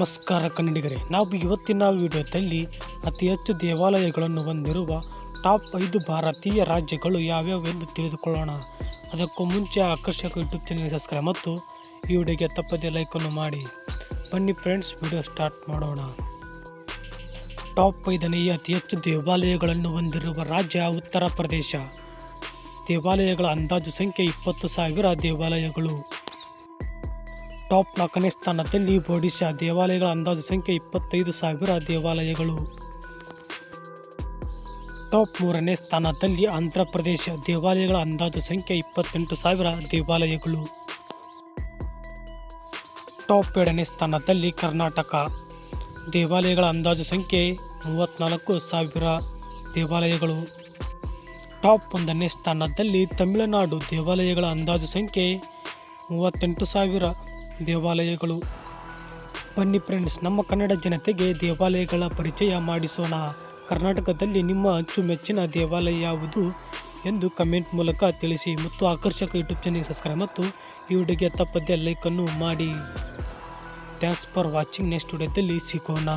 ನಮಸ್ಕಾರ ಕನ್ನಡಿಗರೇ, ನಾವು ಇವತ್ತಿನ ವಿಡಿಯೋದಲ್ಲಿ ಅತಿ ಹೆಚ್ಚು ದೇವಾಲಯಗಳನ್ನು ಹೊಂದಿರುವ ಟಾಪ್ ಐದು ಭಾರತೀಯ ರಾಜ್ಯಗಳು ಯಾವ್ಯಾವು ಎಂದು ತಿಳಿದುಕೊಳ್ಳೋಣ. ಅದಕ್ಕೂ ಮುಂಚೆ ಆಕರ್ಷಕ ಯೂಟ್ಯೂಬ್ ಚಾನಲ್ ಸಬ್ಸ್ಕ್ರೈಬ್ ಮತ್ತು ಈ ವಿಡಿಯೋಗೆ ತಪ್ಪದೇ ಲೈಕನ್ನು ಮಾಡಿ. ಬನ್ನಿ ಫ್ರೆಂಡ್ಸ್ ವಿಡಿಯೋ ಸ್ಟಾರ್ಟ್ ಮಾಡೋಣ. ಟಾಪ್ ಐದನೆಯ ಅತಿ ಹೆಚ್ಚು ದೇವಾಲಯಗಳನ್ನು ಹೊಂದಿರುವ ರಾಜ್ಯ ಉತ್ತರ ಪ್ರದೇಶ ದೇವಾಲಯಗಳ ಅಂದಾಜು ಸಂಖ್ಯೆ ಇಪ್ಪತ್ತು ಸಾವಿರ ದೇವಾಲಯಗಳು. ಟಾಪ್ ನಾಲ್ಕನೇ ಸ್ಥಾನದಲ್ಲಿ ಒಡಿಶಾ ದೇವಾಲಯಗಳ ಅಂದಾಜು ಸಂಖ್ಯೆ ಇಪ್ಪತ್ತೈದು ಸಾವಿರ ದೇವಾಲಯಗಳು. ಟಾಪ್ ಮೂರನೇ ಸ್ಥಾನದಲ್ಲಿ ಆಂಧ್ರ ಪ್ರದೇಶ ದೇವಾಲಯಗಳ ಅಂದಾಜು ಸಂಖ್ಯೆ ಇಪ್ಪತ್ತೆಂಟು ಸಾವಿರ ದೇವಾಲಯಗಳು. ಟಾಪ್ ಎರಡನೇ ಸ್ಥಾನದಲ್ಲಿ ಕರ್ನಾಟಕ ದೇವಾಲಯಗಳ ಅಂದಾಜು ಸಂಖ್ಯೆ ಮೂವತ್ತ್ನಾಲ್ಕು ಸಾವಿರ ದೇವಾಲಯಗಳು. ಟಾಪ್ ಒಂದನೇ ಸ್ಥಾನದಲ್ಲಿ ತಮಿಳುನಾಡು ದೇವಾಲಯಗಳ ಅಂದಾಜು ಸಂಖ್ಯೆ ಮೂವತ್ತೆಂಟು ಸಾವಿರ ದೇವಾಲಯಗಳು. ಬನ್ನಿ ಫ್ರೆಂಡ್ಸ್ ನಮ್ಮ ಕನ್ನಡ ಜನತೆಗೆ ದೇವಾಲಯಗಳ ಪರಿಚಯ ಮಾಡಿಸೋಣ. ಕರ್ನಾಟಕದಲ್ಲಿ ನಿಮ್ಮ ಅಚ್ಚುಮೆಚ್ಚಿನ ದೇವಾಲಯ ಯಾವುದು ಎಂದು ಕಮೆಂಟ್ ಮೂಲಕ ತಿಳಿಸಿ ಮತ್ತು ಆಕರ್ಷಕ ಯೂಟ್ಯೂಬ್ ಚಾನಲ್ ಸಬ್ಸ್ಕ್ರೈಬ್ ಮತ್ತು ಈ ವಿಡಿಯೋಗೆ ತಪ್ಪದೇ ಲೈಕನ್ನು ಮಾಡಿ. ಥ್ಯಾಂಕ್ಸ್ ಫಾರ್ ವಾಚಿಂಗ್ ನೆಕ್ಸ್ಟ್ ವಿಡಿಯೋದಲ್ಲಿ ಸಿಗೋಣ.